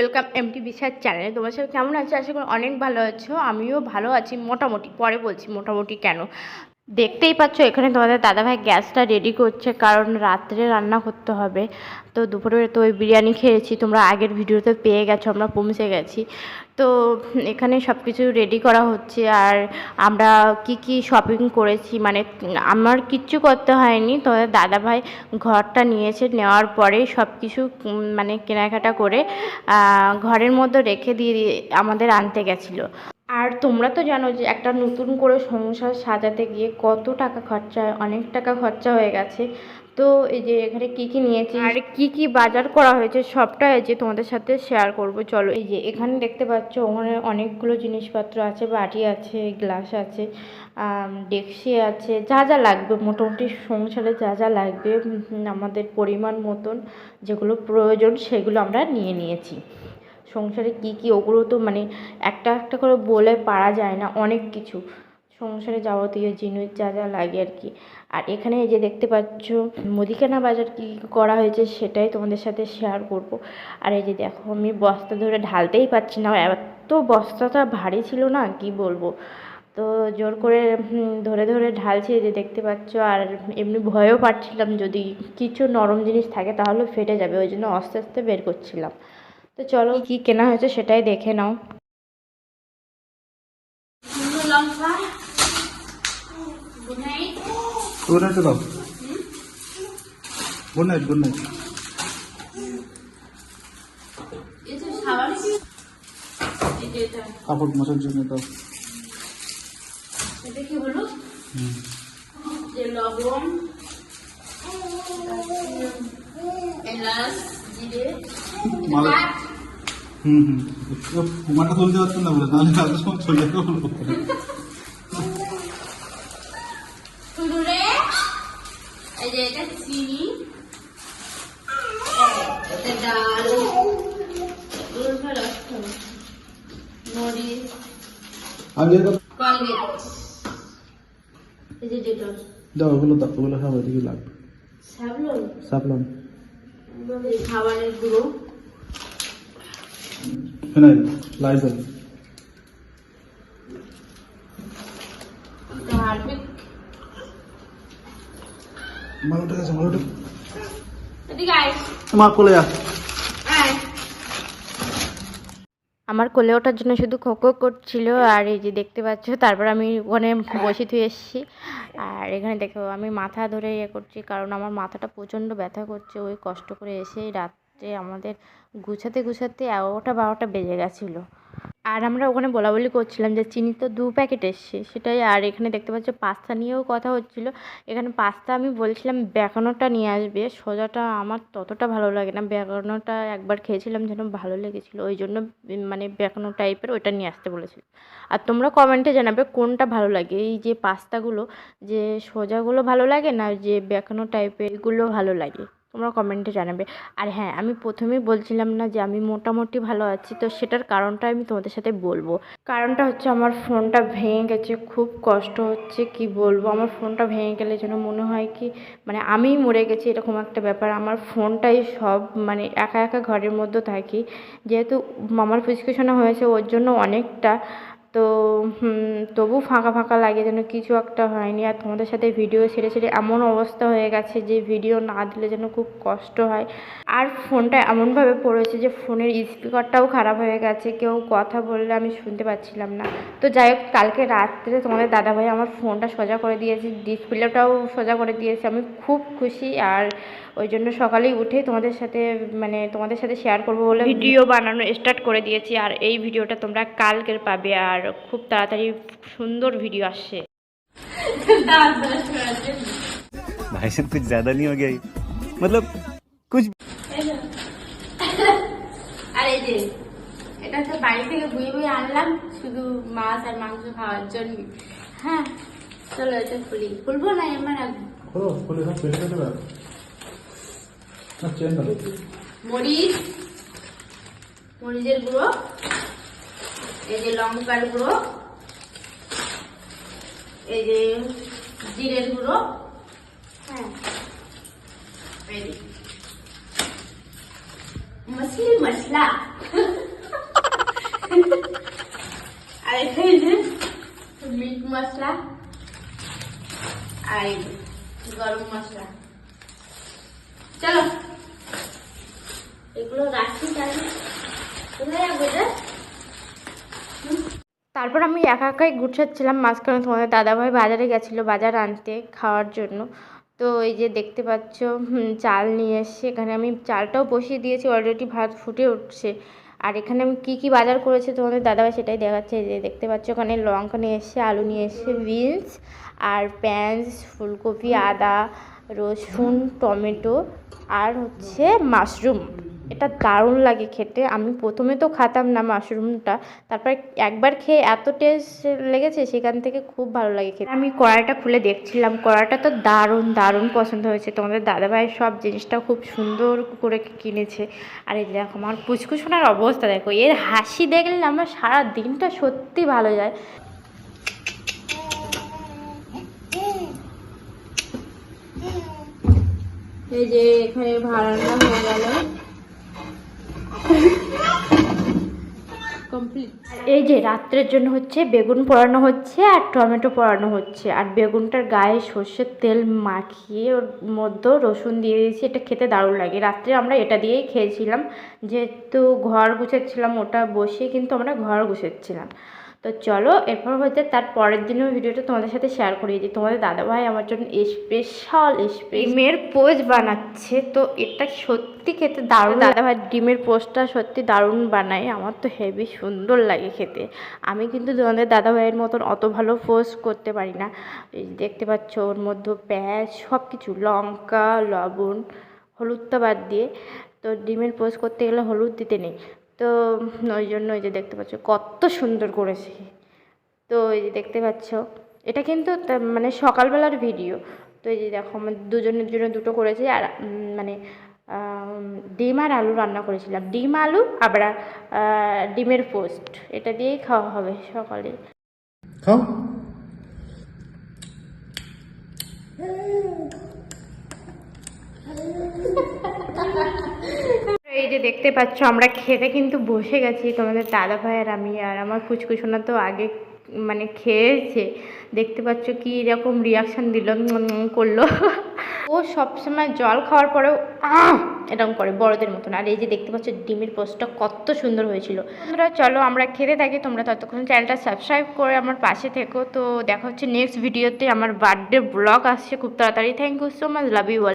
Welcome MT বিশাল চ্যানেলে তোমার সাথে কেমন আছো? আশা করি অনেক ভালো আছো। আমিও ভালো আছি মোটামুটি। পরে বলছি মোটামুটি কেন। দেখতেই পাচ্ছ, এখানে তোমাদের দাদাভাই গ্যাসটা রেডি করছে, কারণ রাত্রে রান্না করতে হবে। তো দুপুরে তো ওই বিরিয়ানি খেয়েছি, তোমরা আগের ভিডিওতে পেয়ে গেছো, আমরা পৌঁছে গেছি। তো এখানে সব কিছু রেডি করা হচ্ছে, আর আমরা কি কি শপিং করেছি মানে আমার কিচ্ছু করতে হয়নি। তোমাদের দাদাভাই ঘরটা নিয়েছে, নেওয়ার পরেই সব কিছু মানে কেনাকাটা করে ঘরের মধ্যে রেখে দিয়ে আমাদের আনতে গেছিল। আর তোমরা তো জানো যে একটা নতুন করে সংসার সাজাতে গিয়ে কত টাকা খরচা হয় অনেক টাকা খরচা হয়ে গেছে। তো এই যে এখানে কি কি নিয়েছি? আর কি কি বাজার করা হয়েছে সবটা যে তোমাদের সাথে শেয়ার করব চলো। এই যে এখানে দেখতে পাচ্ছ ওখানে অনেকগুলো জিনিসপত্র আছে বাটি আছে গ্লাস আছে ডেকচি আছে যা যা লাগবে মোটামুটি সংসারে যা যা লাগবে আমাদের পরিমাণ মতন যেগুলো প্রয়োজন সেগুলো আমরা নিয়ে নিয়েছি। সংসারে কি কি ওগুলো তো মানে একটা একটা করে বলে পারা যায় না, অনেক কিছু। সংসারে যাবতীয় জিনিস যা যা লাগে আর কি। আর এখানে এই যে দেখতে পাচ্ছ, মুদিখানা বাজার কি করা হয়েছে সেটাই তোমাদের সাথে শেয়ার করব। আর এই যে দেখো, আমি বস্তা ধরে ঢালতেই পারছি না, এত বস্তাটা ভারী ছিল না, কি বলব? তো জোর করে ধরে ধরে ঢালছি যে দেখতে পাচ্ছ, আর এমনি ভয়ও পাচ্ছিলাম যদি কিছু নরম জিনিস থাকে তাহলে ফেটে যাবে, ওই জন্য আস্তে আস্তে বের করছিলাম। তো চলো কি কেনা হয়েছে সেটাই দেখে নাও। Good night. দাও গুড নাইট গুড নাইট। কাপড় মোছার জন্য দাও এটা কি হলো যে লবণ এলাচ জিরে। মালা হুম হুম। কুমারটা তুলতে পারছেন না বলে নাহলে কালকে সময় চলে যাবে। বলব এটা চিনি। এটা ডাল। দাও ওগুলো দাও ওগুলো সব লাগবে সাবলন? খাবারের গুঁড়ো। ফিনাইল লাইজল হারপিক মালটা আছে মালটা এদিকে আয় মা কোলে যা আয় আমার কোলে ওঠার জন্য শুধু খোঁকো করছিল আর এই যে দেখতে পাচ্ছ তারপর আমি ওখানে বসে থুয়ে এসেছি। আর এখানে দেখো আমি মাথা ধরে ইয়ে করছি কারণ আমার মাথাটা প্রচণ্ড ব্যথা করছে ওই কষ্ট করে এসে রাত্রে আমাদের গুছাতে গুছাতে এগারোটা বারোটা বেজে গেছিল। আর আমরা ওখানে বলা বলি করছিলাম যে, চিনি তো দু প্যাকেট এসছে। সেটাই, আর এখানে দেখতে পাচ্ছ পাস্তা নিয়েও কথা হচ্ছিল। এখানে পাস্তা আমি বলছিলাম বেকানোটা নিয়ে আসবে, সোজাটা আমার ততটা ভালো লাগে না। বেকানোটা একবার খেয়েছিলাম যেন ভালো লেগেছিলো, ওই জন্য মানে বেকানো টাইপের ওইটা নিয়ে আসতে বলেছিল। আর তোমরা কমেন্টে জানাবে কোনটা ভালো লাগে। এই যে পাস্তাগুলো, যে সোজাগুলো ভালো লাগে না, যে বেকানো টাইপের এগুলো ভালো লাগে। তোমরা কমেন্টে জানাবে। আর হ্যাঁ আমি প্রথমেই বলছিলাম না যে আমি মোটামুটি ভালো আছি, তো সেটার কারণটা আমি তোমাদের সাথে বলব। কারণটা হচ্ছে আমার ফোনটা ভেঙে গেছে, খুব কষ্ট হচ্ছে, কি বলব? আমার ফোনটা ভেঙে গেলে যেন মনে হয় কি মানে আমিই মরে গেছি, এরকম একটা ব্যাপার। আমার ফোনটাই সব মানে একা একা ঘরের মধ্যে থাকি। যেহেতু মামার প্রেসক্রিপশনে হয়েছে, ওর জন্য অনেকটা তো তবু ফাঁকা ফাঁকা লাগে যেন কিছু একটা হয়নি। আর তোমাদের সাথে ভিডিও ছেড়ে ছেড়ে এমন অবস্থা হয়ে গেছে যে ভিডিও না দিলে যেন খুব কষ্ট হয়। আর ফোনটা এমনভাবে পড়েছে যে ফোনের স্পিকারটাও খারাপ হয়ে গেছে। কেউ কথা বললে আমি শুনতে পাচ্ছিলাম না। তো যাই হোক, কালকে রাত্রে তোমাদের দাদাভাই আমার ফোনটা সোজা করে দিয়েছে, ডিসপ্লেটাও সোজা করে দিয়েছে। আমি খুব খুশি আর ওই জন্য সকালেই উঠেই তোমাদের সাথে মানে তোমাদের সাথে শেয়ার করবো বলে ভিডিও বানানো স্টার্ট করে দিয়েছি আর এই ভিডিওটা তোমরা কালকের পাবে আর খুব তাড়াতাড়ি সুন্দর ভিডিও আসছে भाई साहब कुछ ज्यादा नहीं हो गया ये? मतलब कुछ আর এই যে এটা হচ্ছে বাড়ি থেকে বুয়ে বুয়ে আনলাম শুধু মাছ আর মাংস খাওয়ার জন্য হ্যাঁ চলো এটা খুলি খুলবো না এমন রাখবো খোলো খুলে সব পেটে মরিচ মরিচের গুঁড়ো এই যে লঙ্কার গুঁড়ো এই যে জিরের গুঁড়ো। হ্যাঁ। এই যে। মছলি মশলা। আর এই যে মিট মশলা আর এই গরম মশলা। চলো। তারপর আমি একা একাই গুছাচ্ছিলাম, মাঝখানে তোমাদের দাদাভাই বাজারে গেছিল, বাজার আনতে খাওয়ার জন্য। তো এই যে দেখতে পাচ্ছ চাল নিয়ে এসছে। এখানে আমি চালটাও বসিয়ে দিয়েছি অলরেডি ভাত ফুটে উঠছে। আর এখানে আমি কী কী বাজার করেছি তোমাদের দাদাভাই সেটাই দেখাচ্ছে। যে দেখতে পাচ্ছ ওখানে লঙ্কা নিয়ে এসছে, আলু নিয়ে এসছে, বিনস আর পেঁয়াজ ফুলকপি, আদা, রসুন, টমেটো আর হচ্ছে মাশরুম। এটা দারুণ লাগে খেতে। আমি প্রথমে তো খাতাম না মাশরুমটা, তারপর একবার খেয়ে এত টেস্ট লেগেছে, সেখান থেকে খুব ভালো লাগে খেতে। আমি কড়াইটা খুলে দেখছিলাম, কড়াইটা তো দারুণ দারুণ পছন্দ হয়েছে। তোমাদের দাদাভাইয়ের সব জিনিসটা খুব সুন্দর করে কিনেছে। আর এই দেখো, আমার পুচকুসোনার অবস্থা দেখো, এর হাসি দেখলে আমার সারা দিনটা সত্যি ভালো যায়। এই যে এখানে ভাড়ানো হয়ে গেল। এই যে রাত্রের জন্য হচ্ছে বেগুন পোড়ানো হচ্ছে আর টমেটো পোড়ানো হচ্ছে। আর বেগুনটার গায়ে সর্ষের তেল মাখিয়ে ওর মধ্যে রসুন দিয়ে দিয়েছি, এটা খেতে দারুণ লাগে। রাত্রে আমরা এটা দিয়েই খেয়েছিলাম। যেহেতু ঘর গুছাচ্ছিলাম ওটা বসে কিন্তু আমরা ঘর গুছাচ্ছিলাম। তো চলো এরপর হচ্ছে তার পরের দিনের ভিডিওটা তোমাদের সাথে শেয়ার করি। যে তোমাদের দাদাভাই আমার জন্য স্পেশাল ডিমের পোজ বানাচ্ছে। তো এটা সত্যি খেতে দারুণ দাদাভাই ডিমের পোজটা সত্যি দারুণ বানায়। আমার তো হেভি সুন্দর লাগে খেতে। আমি কিন্তু তোমাদের দাদাভাইয়ের মতন অত ভালো পোস্ট করতে পারি না। এই দেখতে পাচ্ছ ওর মধ্যে পেঁয়াজ সব কিছু লঙ্কা লবণ হলুদটা বাদ দিয়ে। তো ডিমের পোস্ট করতে গেলে হলুদ দিতে নেই। তো ওই জন্য ওই যে দেখতে পাচ্ছ কত সুন্দর করেছে। তো এই যে দেখতে পাচ্ছ এটা কিন্তু তা- মানে সকালবেলার ভিডিও তো এই যে দেখো আমার দুজনের জন্য দুটো করেছি আর মানে ডিম আর আলু রান্না করেছিলাম। ডিম আলু আবার ডিমের পোস্ট। এটা দিয়েই খাওয়া হবে সকালে। খাও। দেখতে পাচ্ছ, আমরা খেতে কিন্তু বসে গেছি। তোমাদের দাদা ভাই আর আমি আর আমার ফুচকুসোনা তো আগে মানে খেয়েছে। দেখতে পাচ্ছ কি এরকম রিয়াকশান দিল করল। ও সবসময় জল খাওয়ার পরেও এরকম করে বড়দের মতন। আর এই যে দেখতে পাচ্ছ ডিমের পোস্টটা কত সুন্দর হয়েছিল। বন্ধুরা, চলো আমরা খেতে থাকি। তোমরা ততক্ষণ চ্যানেলটা সাবস্ক্রাইব করে আমার পাশে থেকো। তো দেখা হচ্ছে নেক্সট ভিডিওতে আমার বার্থডে ব্লগ আসছে খুব তাড়াতাড়ি। Thank you so much love you